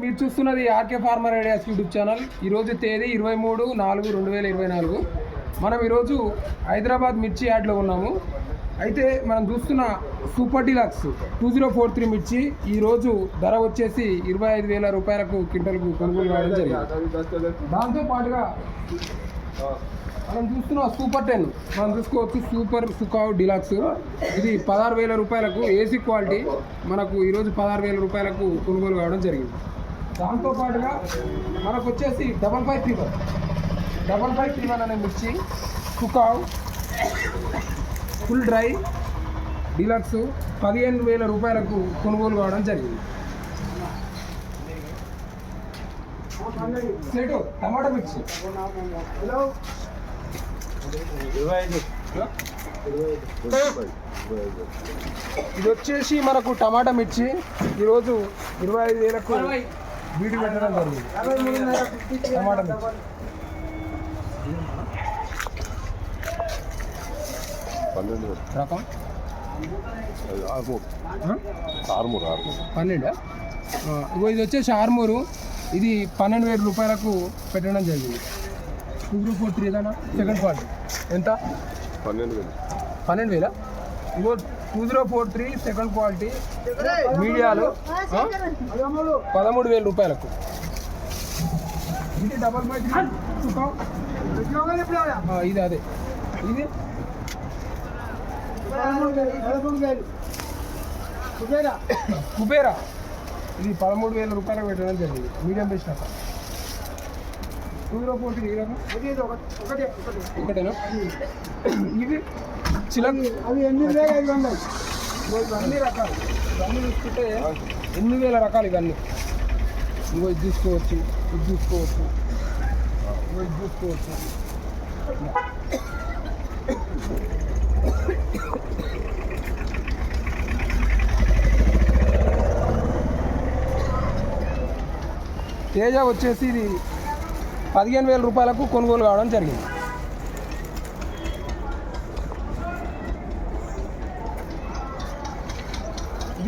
మీరు చూస్తున్నది RK farmer ideas YouTube channel. ఈరోజు తేదీ ఇరవై మూడు నాలుగు రెండు వేల ఇరవై నాలుగు. మనం ఈరోజు హైదరాబాద్ మిర్చి యాడ్లో ఉన్నాము. అయితే మనం చూస్తున్న super deluxe two zero four three మిర్చి ఈరోజు ధర వచ్చేసి ఇరవై ఐదు వేల రూపాయలకు క్వింటల్కు కొనుగోలు కావడం జరిగింది. దాంతో పాటుగా మనం చూస్తున్న సూపర్ టెన్ మనం చూసుకోవచ్చు సూపర్ సుకావ్ డిలాక్స్. ఇది పదహారు వేల రూపాయలకు ఏసీ క్వాలిటీ. మనకు ఈరోజు పదహారు వేల రూపాయలకు కొనుగోలు కావడం జరిగింది. దాంతో పాటుగా మనకు వచ్చేసి double five three one double five three one అనే మిర్చి కుకావ్ ఫుల్ డ్రై డిలక్స్ పదిహేను వేల రూపాయలకు కొనుగోలు కావడం జరిగింది. సెటు టమాటా మిర్చి. ఇది వచ్చేసి మనకు టమాటా మిర్చి. ఈరోజు ఇరవై ఐదు వేలకు బీటి పెట్టడం టమాటా పన్నెండు. రకం? ఆర్మూర్. పన్నెండా? ఇది వచ్చేసి ఆర్మూరు. ఇది పన్నెండు వేల రూపాయలకు పెట్టడం జరిగింది. టూ జీరో ఫోర్ త్రీ ఏదైనా? Second quality. ఎంత? పన్నెండు వేలు. పన్నెండు వేల? Two zero four three second quality మీడియాలు? పదమూడు వేల రూపాయలకు. ఇది డబల్. ఆ, ఇది అదే. ఇది? కుబేరా? ఇది పదమూడు వేల రూపాయలకు పెట్టడం జరిగింది. మీడియం బెస్ట్ త్రీ ఒకటేనా? ఇవి. చిలక? అవి ఎనిమిది వేల ఐదు వందలు? ఇవన్నీ రకాలు. ఇవన్నీ చూసుకుంటే ఎనిమిది వేల రకాలు ఇవన్నీ? ఇంకో ఇది చూసుకోవచ్చు ఇది చూసుకోవచ్చు ఇంకో ఇది చూసుకోవచ్చు తేజ వచ్చేసి ఇది పదిహేను వేల రూపాయలకు కొనుగోలు కావడం జరిగింది.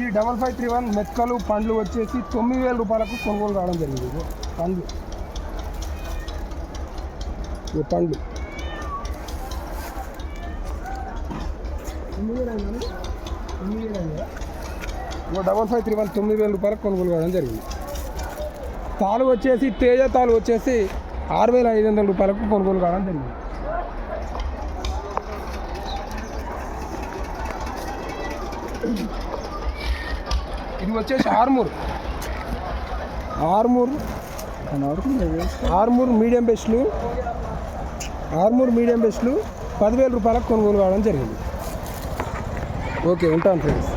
ఈ డబల్ ఫైవ్ త్రీ వన్ మెక్కలు పండ్లు వచ్చేసి తొమ్మిది వేల రూపాయలకు కొనుగోలు కావడం జరిగింది. పండ్లు. ఈ పండ్లు. డబల్ ఫైవ్ త్రీ వన్ తొమ్మిది వేల రూపాయలకు కొనుగోలు కావడం జరిగింది. తాలు వచ్చేసి తేజ తాలు వచ్చేసి ఆరు వేల ఐదు వందల రూపాయలకు కొనుగోలు కావడం జరిగింది. ఇది వచ్చేసి ఆర్మూర్. ఆర్మూర్. ఆర్మూర్ మీడియం బెస్ట్లు. ఆర్మూర్ మీడియం బెస్ట్లు పదివేల రూపాయలకు కొనుగోలు కావడం జరిగింది. ఓకే ఉంటాను ఫ్రెండ్స్.